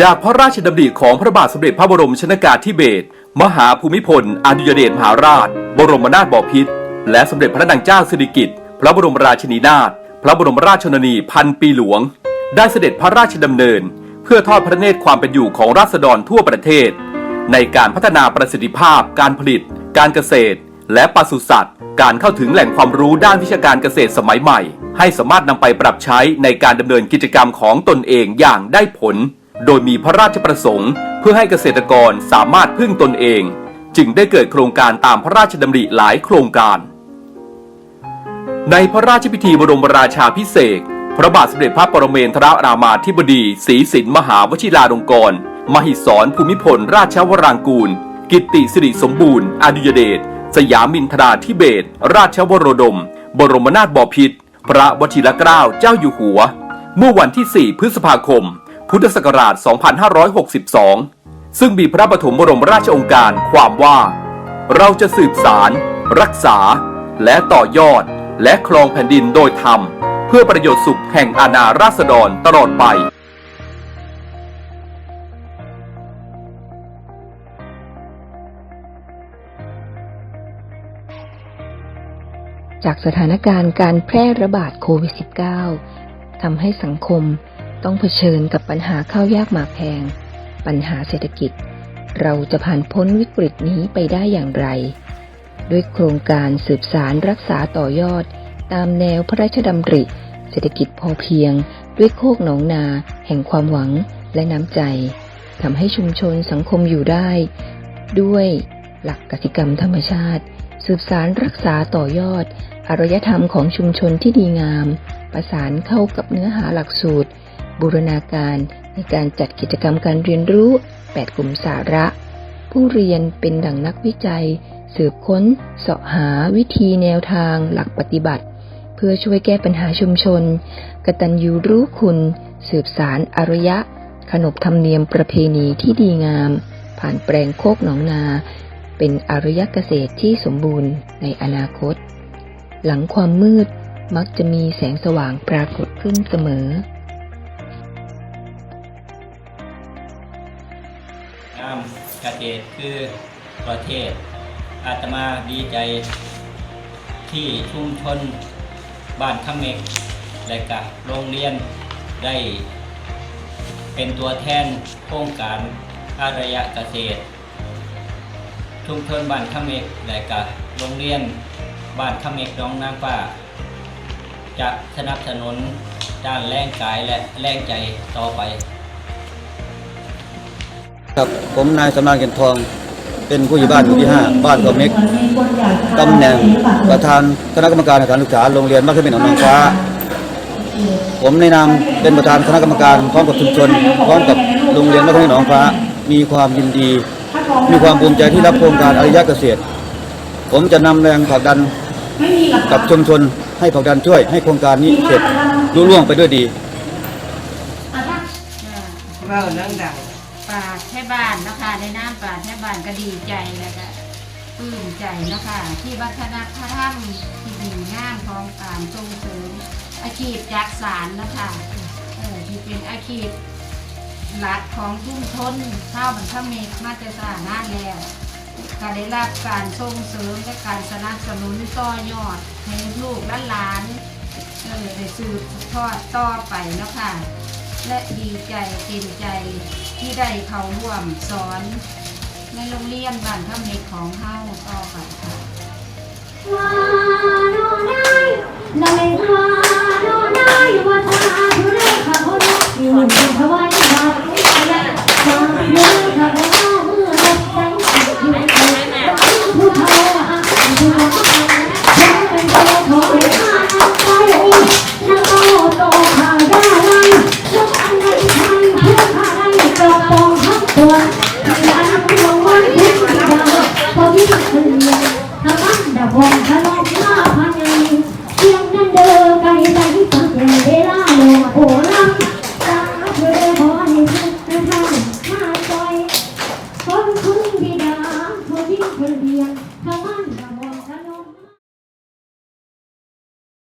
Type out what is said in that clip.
จากพระราชดำริของพระบาทสมเด็จพระบรมชนากาธิเบศรมหาภูมิพลอดุยเดชมหาราช บรมนาถบพิตรและสมเด็จพระนางเจ้าสิริกิติ์พระบรมราชินีนาถพระบรมราชชนนีพันปีหลวง ได้เสด็จพระราชดำเนิน เพื่อทอดพระเนตรความเป็นอยู่ของราษฎรทั่วประเทศ ในการพัฒนาประสิทธิภาพ การผลิต การเกษตร และปศุสัตว์ การเข้าถึงแหล่งความรู้ด้านวิชาการเกษตรสมัยใหม่ ให้สามารถนำไปปรับใช้ในการดำเนินกิจกรรมของตนเองอย่างได้ผล โดยมีพระราชประสงค์ เพื่อให้เกษตรกรสามารถพึ่งตนเอง จึงได้เกิดโครงการตามพระราชดำริหลายโครงการ ในพระราชพิธีบรมราชาพิเศษพระบาทสมเด็จพระปรเมนทรรามาธิบดีศรีสินมหาวชิราลงกรณ์มหิศรภูมิพล ราชวรางกูล กิตติสิริสมบูรณ์อดุยเดชสยามินทราธิเบศรราชวโรดม บรมนาถบพิตรพระวชิรเกล้าเจ้าอยู่หัว เมื่อวันที่ 4 พฤษภาคม พุทธศักราช 2562 ซึ่งมีพระปฐมบรมราชองค์การความว่า เราจะสืบสาร รักษา และต่อยอด และครองแผ่นดินโดยธรรม เพื่อประโยชน์สุขแห่งอาณาราษฎรตลอดไปจากสถานการณ์การแพร่ระบาดโควิด -19 ทำให้สังคม ต้องเผชิญกับปัญหาข้าวยากหมากแพง ปัญหาเศรษฐกิจ เราจะผ่านพ้นวิกฤตนี้ไปได้อย่างไร ด้วยโครงการสืบสารรักษาต่อยอด ตามแนวพระราชดำริ เศรษฐกิจพอเพียง ด้วยโคกหนองนา แห่งความหวังและน้ำใจทำให้ชุมชนสังคมอยู่ได้ ด้วยหลักกติกรรมธรรมชาติ สืบสารรักษาต่อยอด อารยธรรมของชุมชนที่ดีงาม ประสานเข้ากับเนื้อหาหลักสูตร บูรณาการในการจัดกิจกรรมการเรียนรู้ 8 กลุ่มสาระ ผู้เรียนเป็นดั่งนักวิจัย สืบค้นเสาะหาวิธีแนวทางหลักปฏิบัติ เพื่อช่วยแก้ปัญหาชุมชน กตัญญูรู้คุณ สืบสารอารยะ ขนบธรรมเนียมประเพณีที่ดีงาม ผ่านแปลงโคกหนองนา เป็นอารยเกษตรที่สมบูรณ์ในอนาคต หลังความมืดมักจะมีแสงสว่างปรากฏขึ้นเสมอ กษตรคือประเทศ อาตมาดีใจที่ชุมชนบ้านขเมกและกับโรงเรียนได้ เป็นตัวแทนโครงการอารยะเกษตร ชุมชนบ้านขเมกและกับโรงเรียนบ้านขเมกน้องนางฟ้าจะสนับสนุนด้านแรงกายและแรงใจต่อไป ครับผมนายสำนานเกียนทอง เป็นผู้ใหญ่บ้านหมู่ที่ 5 บ้านกอเม็กตำแหน่งประธานคณะกรรมการการศึกษาโรงเรียนมัธยมหนองนางฟ้า ผมในนามเป็นประธานคณะกรรมการพร้อมกับชุมชนพร้อมกับโรงเรียนมัธยมหนองฟ้า มีความยินดี มีความภูมิใจที่รับโครงการอริยะเกษตร ผมจะนำแรงผลักดันกับชุมชนให้ผลักดันช่วยให้โครงการนี้เสร็จรุ่ล่วงไปด้วยดีเว้าเรื่องดัง ป่าแท่บ้านนะคะในน้ำป่าแท่บ้านก็ดีใจแล้วก็ปลื้มใจนะคะที่วัฒนธรรมที่ดีงามของการส่งเสริมอาชีพจักสารนะคะเออที่เป็นอาชีพหลักของชุมชนข้าวมันข้าเมกมาจะสร้างงาแล้วก็ได้รับการส่งเสริมและการสนับสนุนต่อยอดให้ลูกและหลานเออได้สืบทอดต่อไปนะค่ะ และดีใจเต็มใจที่ได้เขาร่วมสอน ในโรงเรียนบ้านท่าเมกของเฮาต่อไปค่ะ พงทะเลาะหาพันยังเพียงนั้นเดินไกลไปที่ปักยังเวลาลงโหลังตาเธอขอให้ฉันนั้นทหน้าใจคนคุ้นบิดาคนยิ่งคนเดียงทำไม